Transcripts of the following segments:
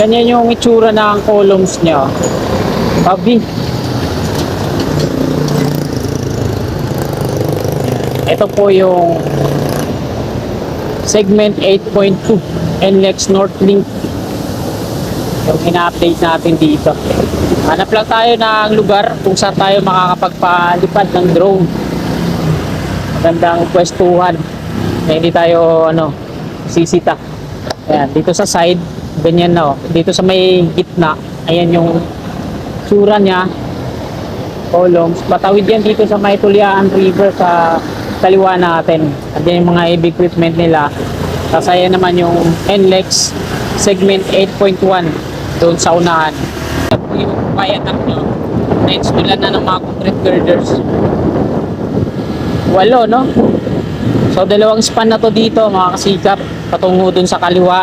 Ganyan yung itsura ng columns niya. Tabi. Ito po yung segment 8.2 NLEX North Link. Yung ina-update natin dito. Hanap lang tayo ng lugar kung saan tayo makakapagpalipad ng drone. Magandang pwestuhan. Na hindi tayo ano, sisita. Ayan, dito sa side, ganyan na oh. Dito sa may gitna, ayan yung tsura niya. Columns. Patawid yan dito sa may Tuliaan River sa kaliwa natin. At yan yung mga heavy equipment nila. Tapos ayan naman yung NLEX segment 8.1 doon sa unahan. Yung kaya tatlo, na-installan na ng mga concrete girders. Walo, no? So, dalawang span na to dito, mga kasikap, patungo dun sa kaliwa.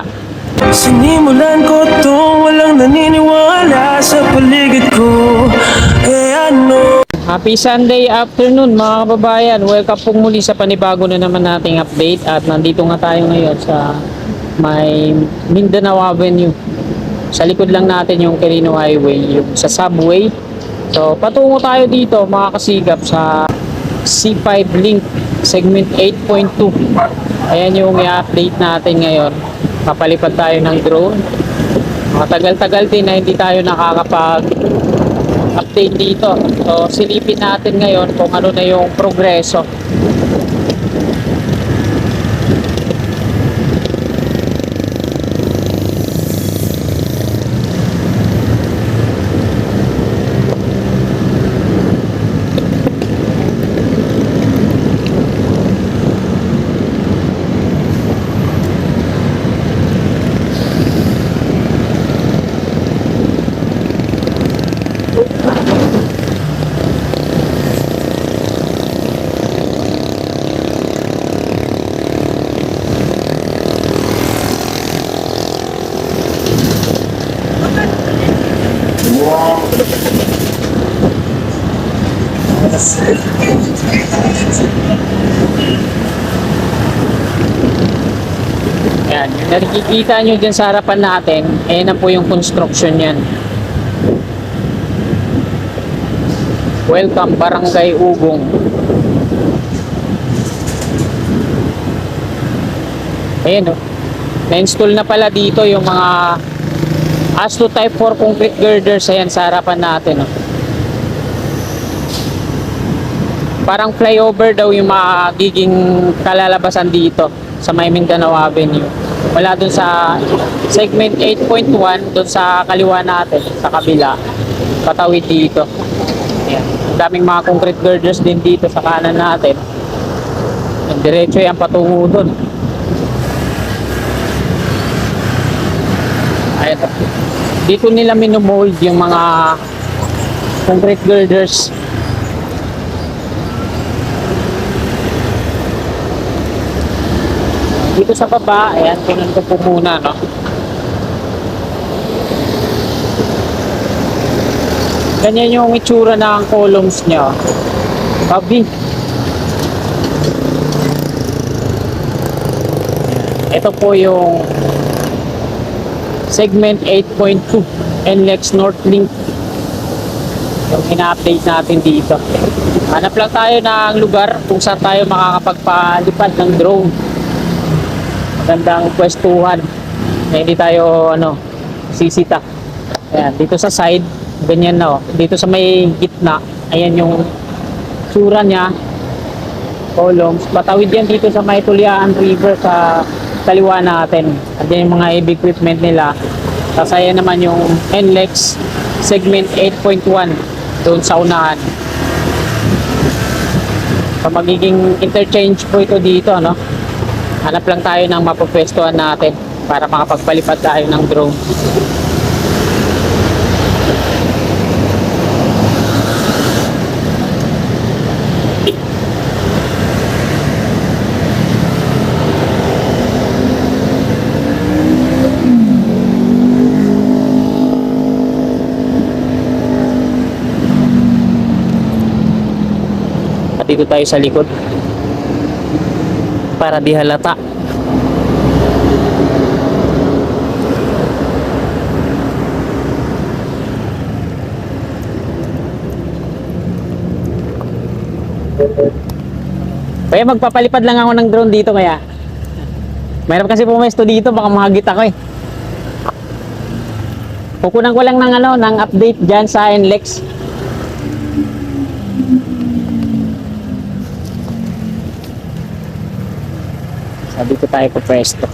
Sinimulan ko to walang naniniwala sa paligid ko Eh ano Happy Sunday afternoon mga kababayan. Welcome po muli sa panibago na naman nating update at nandito nga tayo ngayon sa may Mindanao Avenue. Sa likod lang natin yung Quirino Highway, yung sa subway. So patungo tayo dito mga kasigap sa C5 Link segment 8.2. Ayan yung i-update natin ngayon. Papalipad tayo ng drone. Matagal-tagal din na hindi tayo nakakapag update dito. So, silipin natin ngayon kung ano na yung progreso. Nakikita nyo dyan sa harapan natin, eh na po yung construction yan. Welcome, Barangay Ugong. Ayan o. Na-install na pala dito yung mga Asto Type 4 concrete girders ayan sa harapan natin. Oh. Parang flyover daw yung magiging kalalabasan dito sa may Mindanao Avenue. Wala dun sa segment 8.1 dun sa kaliwa natin, sa kabila. Patawid dito. Ayan. Daming mga concrete girders din dito sa kanan natin. Diretso yan patungo dun. Ayan. Dito nila minomold yung mga concrete girders. Dito sa baba, ayan, kunan ko po muna, no? Ganyan yung itsura ng columns niya. Tabi. Ito po yung segment 8.2 NLEX North Link yung ina-update natin dito hanap lang tayo ng lugar kung saan tayo makakapagpalipad ng drone magandang pwestuhan. Na hindi tayo ano sisita. Ayan dito sa side ganyan na oh. dito sa may gitna ayan yung tsura niya. Columns. Patawid yan dito sa may Tuliaan River sa kaliwa natin. At yung mga heavy equipment nila. Tapos ayan naman yung NLEX segment 8.1 doon sa unahan. So magiging interchange po ito dito no hanap lang tayo ng mapopwestuhan natin para makapagpalipad tayo ng drone At dito tayo sa likod para di halata. Kaya magpapalipad lang ako ng drone dito kaya. Mayroon kasi pumesto dito baka mahagit ako eh. Kukunan ko lang ng ano, ng update diyan sa NLEX. Sabi ko tayo po pwesto.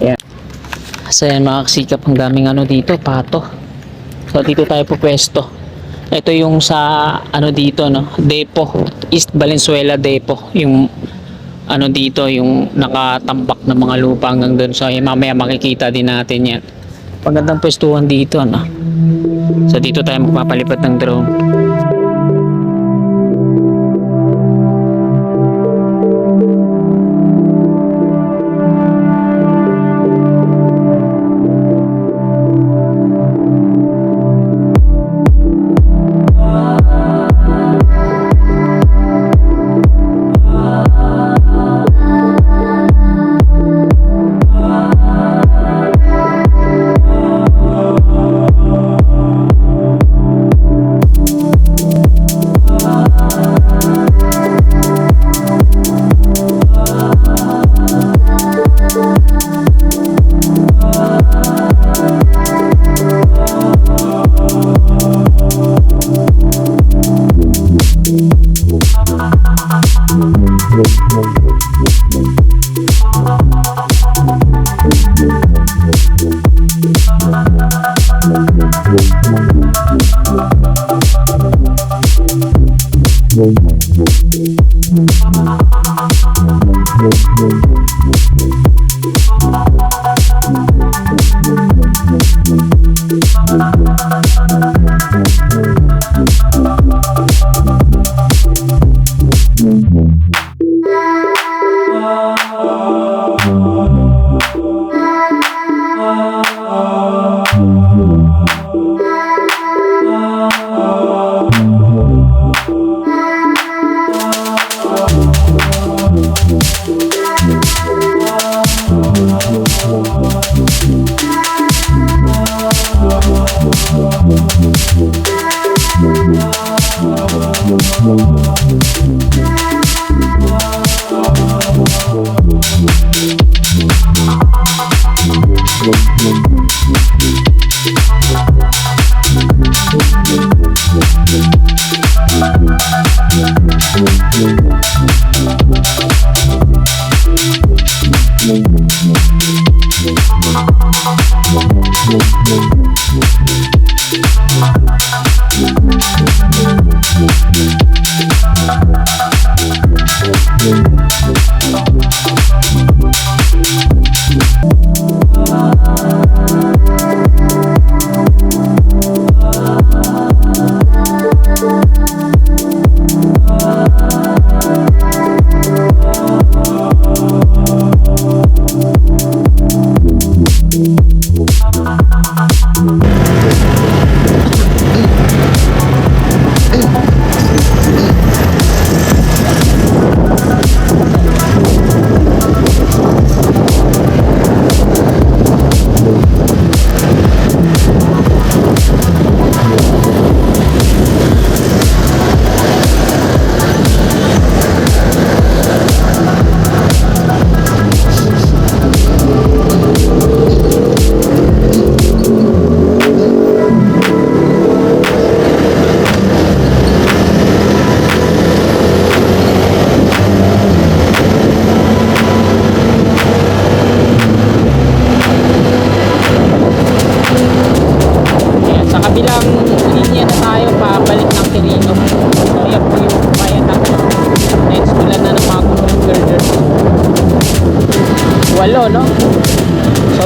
Ayan. So yan mga kasikap, ang daming ano dito, pato. So dito tayo po pwesto. Ito yung sa ano dito no, Depo, East Valenzuela Depo, yung ano dito yung nakatambak ng mga lupa hanggang doon. So yan, mamaya makikita din natin yan. Pagandang pwestuhan dito ano. So dito tayo magpapalipat ng drone. Ayan,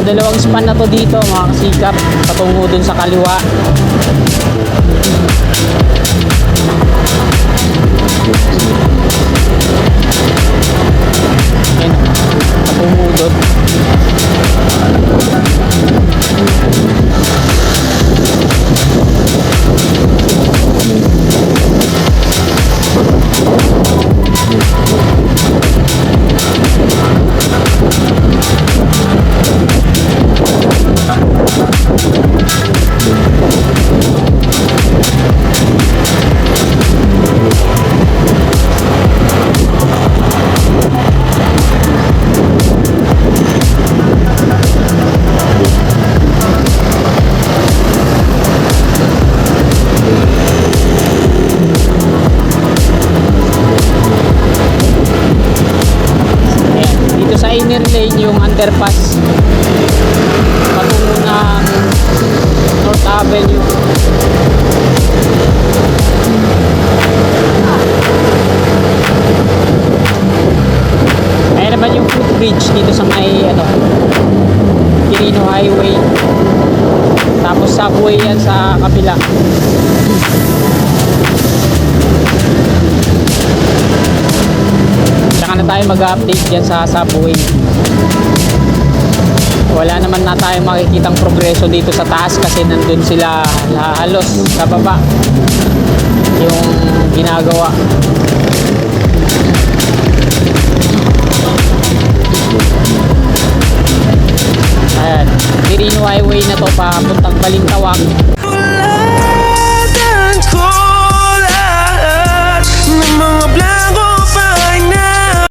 dalawang span na to dito, mga kasikap, patungo dun sa kaliwa. Underpass patungo ng North Avenue. Ayan naman yung footbridge dito sa may ano Quirino Highway. Tapos subway yan sa kabila. Saka na tayo mag-update dyan sa subway wala naman na tayo makikitang progreso dito sa taas kasi nandun sila halos sa baba. Yung ginagawa. Ayan, Dirino Highway na to papuntang Balintawak Ulan, cold, ng mga black